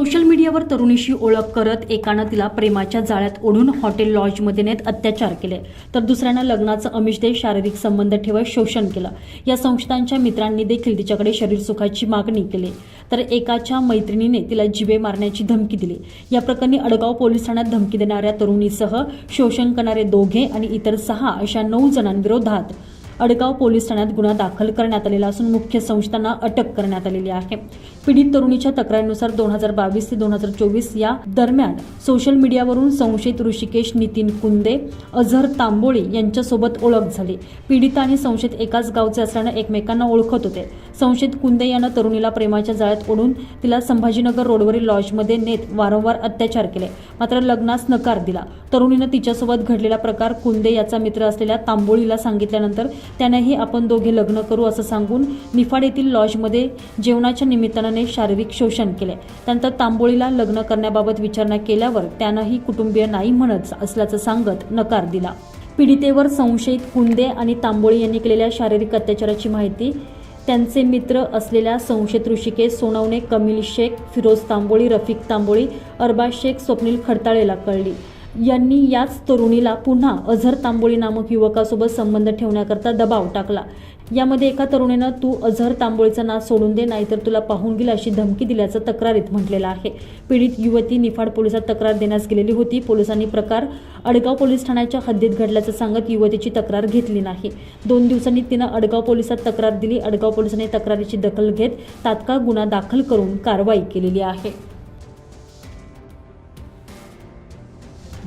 Social मीडियावर तरुणीशी ओळख करत एकानं तिला प्रेमाच्या जाळ्यात ओढून हॉटेल लॉजमध्ये नेत अत्याचार केले. तर दुसऱ्यानं लग्नाचं अमिष देत शारीरिक संबंध ठेवत शोषण केलं. या संशयितांच्या मित्रांनी देखील तिच्याकडे शरीर सुखाची मागणी केली. तर एकाच्या मैत्रिणीने तिला जिवे मारण्याची धमकी दिली. या प्रकरणी अडगाव पोलीस ठाण्यात धमकी देणाऱ्या तरुणीसह शोषण करणारे दोघे आणि इतर सहा अशा नऊ जणांविरोधात अडगाव पोलीस ठाण्यात गुन्हा दाखल करण्यात आलेला असून मुख्य संस्थांना अटक करण्यात आलेली आहे. पीडित तरुणीच्या तक्रारीनुसार दोन हजार बावीस ते दोन हजार चोवीस या दरम्यान सोशल मीडियावरून संशयित ऋषिकेश नितीन कुंदे अझर तांबोळी यांच्यासोबत ओळख झाली. पीडित आणि संशयित एकाच गावचे असल्यानं एकमेकांना ओळखत होते. संशयित कुंदे यानं तरुणीला प्रेमाच्या जाळ्यात ओढून तिला संभाजीनगर रोडवरील लॉजमध्ये नेत वारंवार अत्याचार केले. मात्र लग्नास नकार दिला. तरुणीनं तिच्यासोबत घडलेला प्रकार कुंदे याचा मित्र असलेल्या तांबोळीला सांगितल्यानंतर त्यानेही आपण दोघे लग्न करू असं सांगून निफाड येथील लॉजमध्ये जेवणाच्या निमित्ताने शारीरिक शोषण केले. त्यानंतर तांबोळीला लग्न करण्याबाबत विचारणा केल्यावर त्यानंही कुटुंबीय नाही म्हणत असल्याचं सांगत नकार दिला. पीडितेवर संशयित कुंदे आणि तांबोळी यांनी केलेल्या शारीरिक अत्याचाराची माहिती त्यांचे मित्र असलेल्या संशयित ऋषिकेश सोनवणे कमिल शेख फिरोज तांबोळी रफिक तांबोळी अरबाज शेख स्वप्नील खडताळेला कळली. यांनी याच तरुणीला पुन्हा अझर तांबोळी नामक युवकासोबत संबंध ठेवण्याकरता दबाव टाकला. यामध्ये एका तरुणीनं तू अझर तांबोळीचं नाव सोडून दे नाहीतर तुला पाहून गेला अशी धमकी दिल्याचं तक्रारीत म्हटलेलं आहे. पीडित युवती निफाड पोलिसात तक्रार देण्यास गेलेली होती. पोलिसांनी प्रकार अडगाव पोलीस ठाण्याच्या हद्दीत घडल्याचं सांगत युवतीची तक्रार घेतली नाही. दोन दिवसांनी तिनं अडगाव पोलिसात तक्रार दिली. अडगाव पोलिसांनी तक्रारीची दखल घेत तात्काळ गुन्हा दाखल करून कारवाई केलेली आहे.